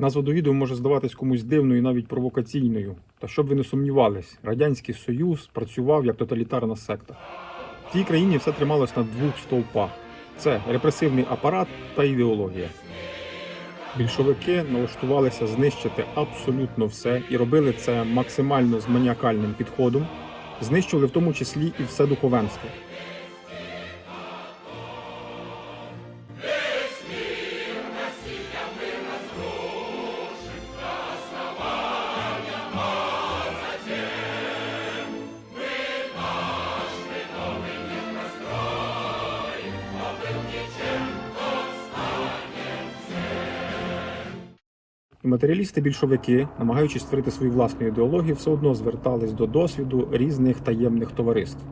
Назва до відео може здаватись комусь дивною навіть провокаційною. Та щоб ви не сумнівались, Радянський Союз працював як тоталітарна секта. В тій країні все трималось на двох стовпах: це репресивний апарат та ідеологія. Більшовики налаштувалися знищити абсолютно все і робили це максимально з маніакальним підходом, знищували в тому числі і все духовенство. Матеріалісти-більшовики, намагаючись створити свою власну ідеологію, все одно звертались до досвіду різних таємних товариств.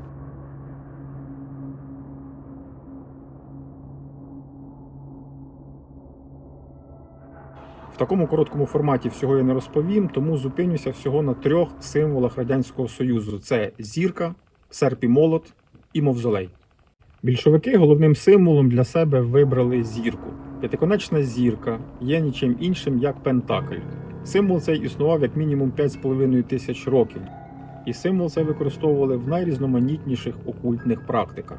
В такому короткому форматі всього я не розповім, тому зупинюся всього на трьох символах Радянського Союзу: це зірка, серп і молот і мавзолей. Більшовики головним символом для себе вибрали зірку. П'ятиконечна зірка є нічим іншим, як пентакль. Символ цей існував як мінімум 5,5 тисяч років, і символ цей використовували в найрізноманітніших окультних практиках.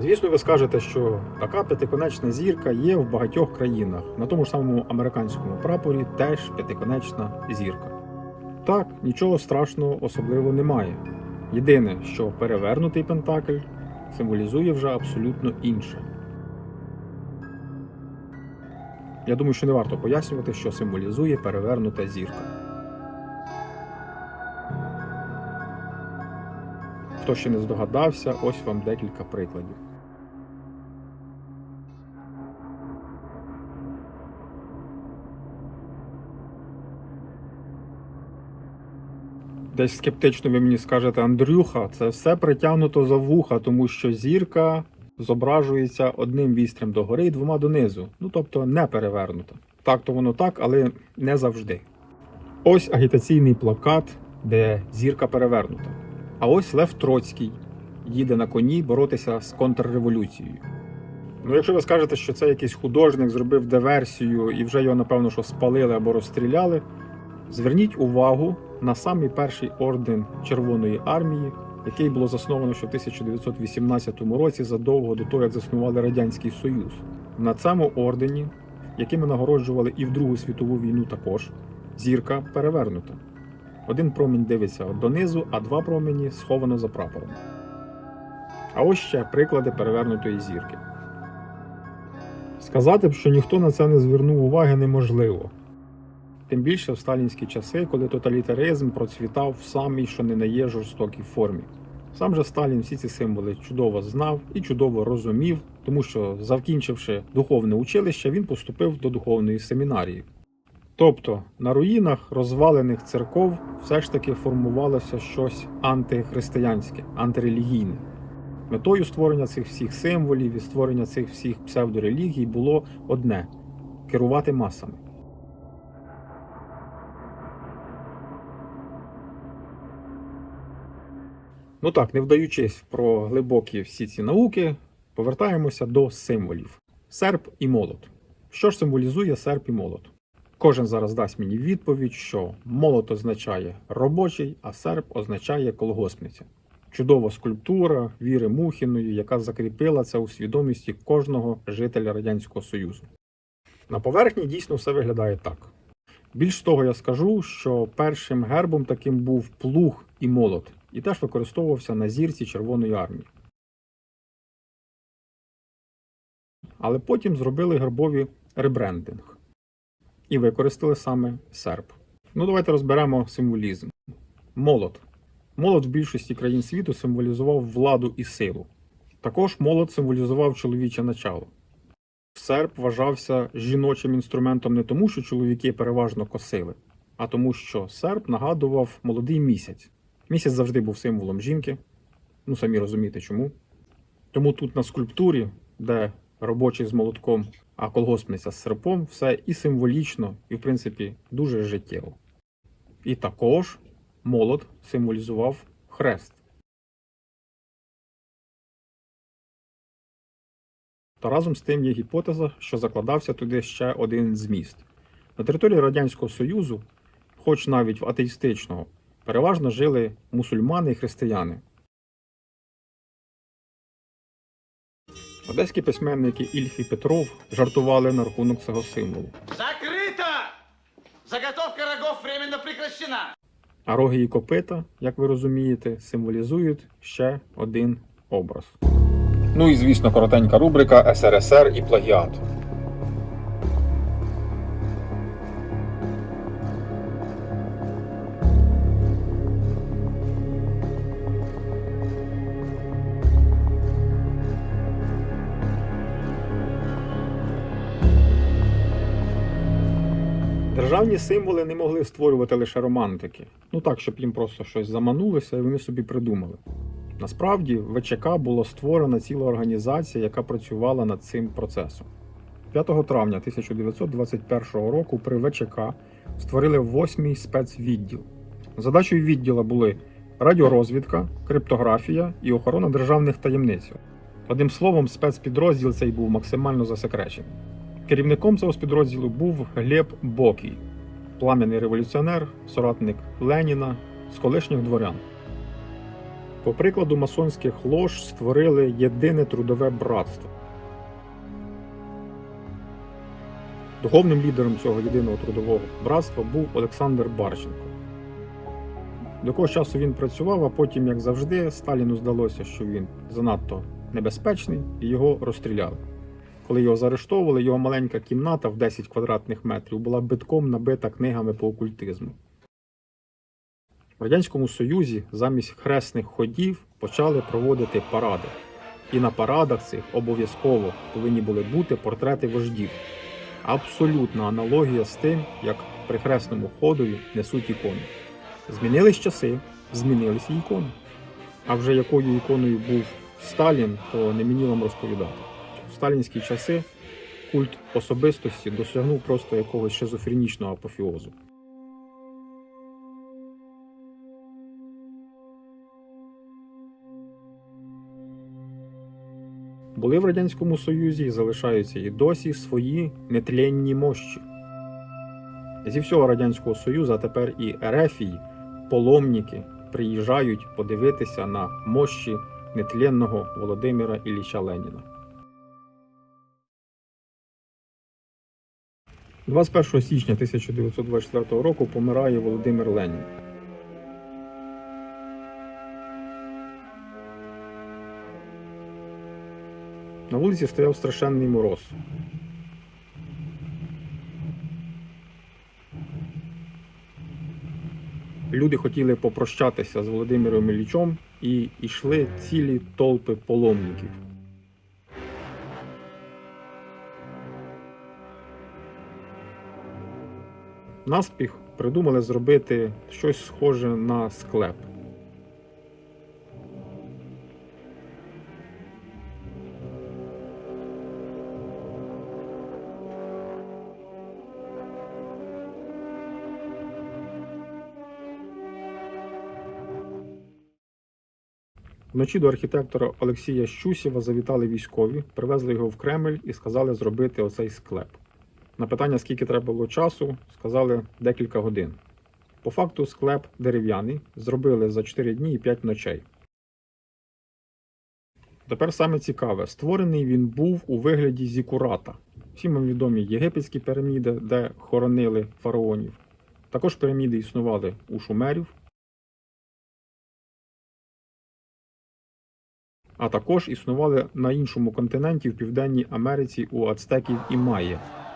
Звісно, ви скажете, що така п'ятиконечна зірка є в багатьох країнах. На тому ж самому американському прапорі теж п'ятиконечна зірка. Так, нічого страшного особливо немає. Єдине, що перевернутий пентакль символізує вже абсолютно інше. Я думаю, що не варто пояснювати, що символізує перевернута зірка. Хто ще не здогадався, ось вам декілька прикладів. Десь скептично ви мені скажете, Андрюха, це все притягнуто за вуха, тому що зірка зображується одним вістрям догори і двома донизу. Ну тобто не перевернута. Так то воно так, але не завжди. Ось агітаційний плакат, де зірка перевернута. А ось Лев Троцький їде на коні боротися з контрреволюцією. Ну, якщо ви скажете, що це якийсь художник зробив диверсію і вже його, напевно, що спалили або розстріляли, зверніть увагу на самий перший орден Червоної армії, який було засновано ще в 1918 році, задовго до того, як заснували Радянський Союз. На цьому ордені, якими нагороджували і в Другу світову війну також, зірка перевернута. Один промінь дивиться донизу, а два промені сховано за прапором. А ось ще приклади перевернутої зірки. Сказати б, що ніхто на це не звернув уваги, неможливо. Тим більше в сталінські часи, коли тоталітаризм процвітав в самій, що не на є жорстокій формі. Сам же Сталін всі ці символи чудово знав і чудово розумів, тому що, закінчивши духовне училище, він поступив до духовної семінарії. Тобто на руїнах розвалених церков все ж таки формувалося щось антихристиянське, антирелігійне. Метою створення цих всіх символів і створення цих всіх псевдорелігій було одне керувати масами. Ну так, не вдаючись про глибокі всі ці науки, повертаємося до символів: серп і молот. Що ж символізує серп і молот? Кожен зараз дасть мені відповідь, що молот означає робочий, а серп означає колгоспниця. Чудова скульптура Віри Мухіної, яка закріпила це у свідомості кожного жителя Радянського Союзу. На поверхні дійсно все виглядає так. Більш того, я скажу, що першим гербом таким був плуг і молот, і теж використовувався на зірці Червоної армії. Але потім зробили гербові ребрендинг і використали саме серп. Ну, давайте розберемо символізм. Молот. Молот в більшості країн світу символізував владу і силу. Також молот символізував чоловіче начало. Серп вважався жіночим інструментом не тому, що чоловіки переважно косили, а тому, що серп нагадував молодий місяць. Місяць завжди був символом жінки. Ну, самі розумієте чому. Тому тут на скульптурі, де робочий з молотком, а колгоспниця з серпом, все і символічно, і, в принципі, дуже життєво. І також молот символізував хрест. Та разом з тим є гіпотеза, що закладався туди ще один зміст. На території Радянського Союзу, хоч навіть в атеїстичного, переважно жили мусульмани і християни. Одеські письменники Ільф і Петров жартували на рахунок цього символу. Закрыто! Заготовка рогов временно прекращена. А роги і копита, як ви розумієте, символізують ще один образ. Ну і звісно, коротенька рубрика СРСР і плагіат. Державні символи не могли створювати лише романтики. Ну так, щоб їм просто щось заманулося і вони собі придумали. Насправді, в ВЧК була створена ціла організація, яка працювала над цим процесом. 5 травня 1921 року при ВЧК створили восьмий спецвідділ. Задачею відділу були радіорозвідка, криптографія і охорона державних таємниць. Одним словом, спецпідрозділ цей був максимально засекречений. Керівником цього спецпідрозділу був Глеб Бокій, плам'яний революціонер, соратник Леніна з колишніх дворян. По прикладу масонських лож створили єдине трудове братство. Духовним лідером цього єдиного трудового братства був Олександр Барченко. До якогось часу він працював, а потім, як завжди, Сталіну здалося, що він занадто небезпечний, і його розстріляли. Коли його заарештовували, його маленька кімната в 10 квадратних метрів була битком набита книгами по окультизму. В Радянському Союзі замість хресних ходів почали проводити паради. І на парадах цих обов'язково повинні були бути портрети вождів. Абсолютна аналогія з тим, як при хресному ходові несуть ікони. Змінились часи, змінилися ікони. А вже якою іконою був Сталін, то не мені вам розповідати. Сталінські часи культ особистості досягнув просто якогось шизофренічного апофіозу. Були в Радянському Союзі і залишаються і досі свої нетленні мощі. Зі всього Радянського Союзу, а тепер і Ерефії, паломники приїжджають подивитися на мощі нетленного Володимира Ілліча Леніна. 21 січня 1924 року помирає Володимир Ленін. На вулиці стояв страшенний мороз. Люди хотіли попрощатися з Володимиром Іллічом і йшли цілі толпи паломників. Наспіх придумали зробити щось схоже на склеп. Вночі до архітектора Олексія Щусєва завітали військові, привезли його в Кремль і сказали зробити оцей склеп. На питання, скільки треба було часу, сказали декілька годин. По факту склеп дерев'яний зробили за 4 дні і 5 ночей. Тепер саме цікаве, створений він був у вигляді зікурата. Всім вам відомі єгипетські піраміди, де хоронили фараонів. Також піраміди існували у шумерів, а також існували на іншому континенті в Південній Америці у ацтеків і майя.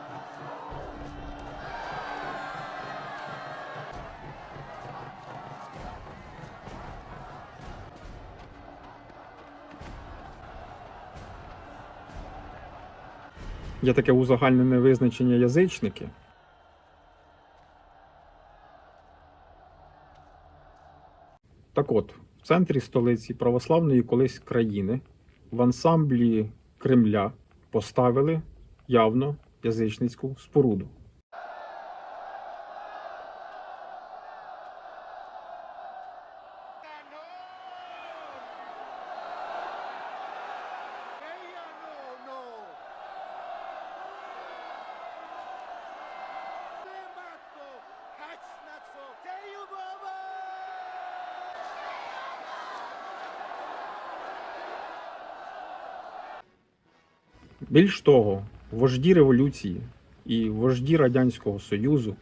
Є таке узагальнене визначення язичники. Так от, в центрі столиці православної колись країни в ансамблі Кремля поставили явно язичницьку споруду. Більш того, вожді революції і вожді Радянського Союзу,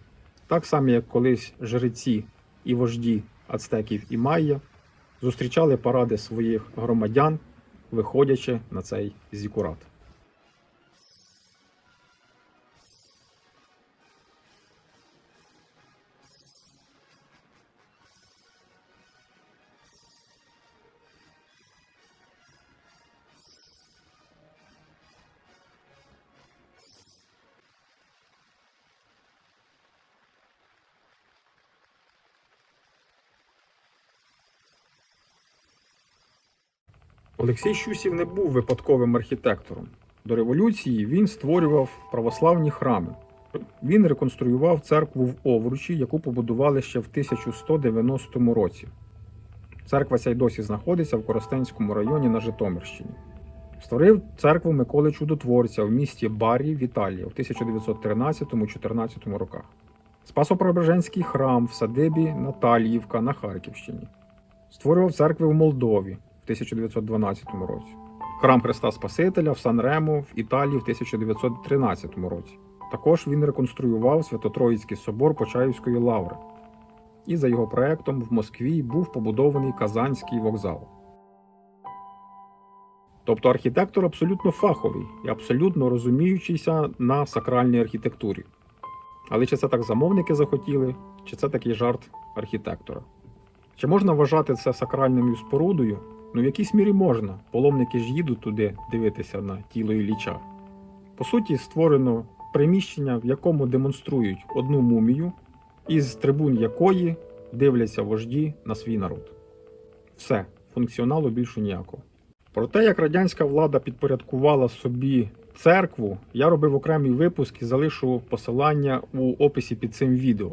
так само як колись жреці і вожді ацтеків і майя, зустрічали паради своїх громадян, виходячи на цей зікурат. Олексій Щусів не був випадковим архітектором. До революції він створював православні храми. Він реконструював церкву в Овручі, яку побудували ще в 1190 році. Церква ця й досі знаходиться в Коростенському районі на Житомирщині. Створив церкву Миколи Чудотворця в місті Барі в Італії у 1913-14 роках. Спасо-Преображенський храм в садибі Наталіївка на Харківщині. Створював церкви в Молдові в 1912 році. Храм Христа Спасителя в Сан-Ремо в Італії в 1913 році. Також він реконструював Свято-Троїцький собор Почаївської лаври. І за його проектом в Москві був побудований Казанський вокзал. Тобто архітектор абсолютно фаховий і абсолютно розуміючийся на сакральній архітектурі. Але чи це так замовники захотіли, чи це такий жарт архітектора? Чи можна вважати це сакральною спорудою? Ну, в якійсь мірі можна. Паломники ж їдуть туди дивитися на тіло Ілліча. По суті, створено приміщення, в якому демонструють одну мумію, із трибун якої дивляться вожді на свій народ. Все, функціоналу більше ніякого. Про те, як радянська влада підпорядкувала собі церкву, я робив окремий випуск і залишу посилання у описі під цим відео.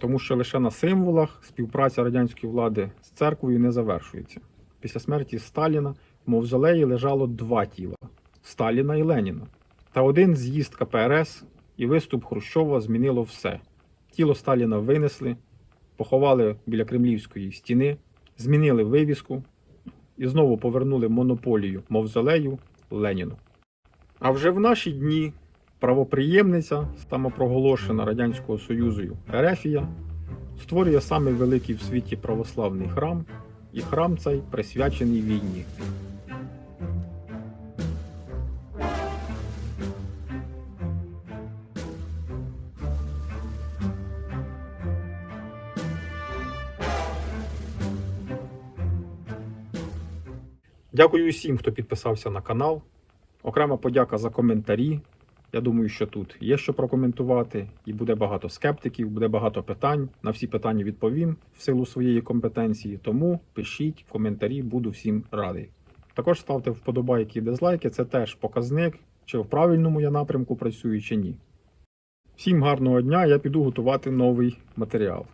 Тому що лише на символах співпраця радянської влади з церквою не завершується. Після смерті Сталіна в мавзолеї лежало два тіла Сталіна і Леніна. Та один з'їзд КПРС і виступ Хрущова змінило все. Тіло Сталіна винесли, поховали біля Кремлівської стіни, змінили вивіску і знову повернули монополію мавзолею Леніну. А вже в наші дні правоприємниця, самопроголошена Радянського Союзу Ерефія, створює самий великий в світі православний храм, і храм цей присвячений війні. Дякую усім, хто підписався на канал. Окрема подяка за коментарі. Я думаю, що тут є що прокоментувати, і буде багато скептиків, буде багато питань. На всі питання відповім в силу своєї компетенції. Тому пишіть коментарі, буду всім радий. Також ставте вподобайки і дизлайки, це теж показник, чи в правильному я напрямку працюю, чи ні. Всім гарного дня, я піду готувати новий матеріал.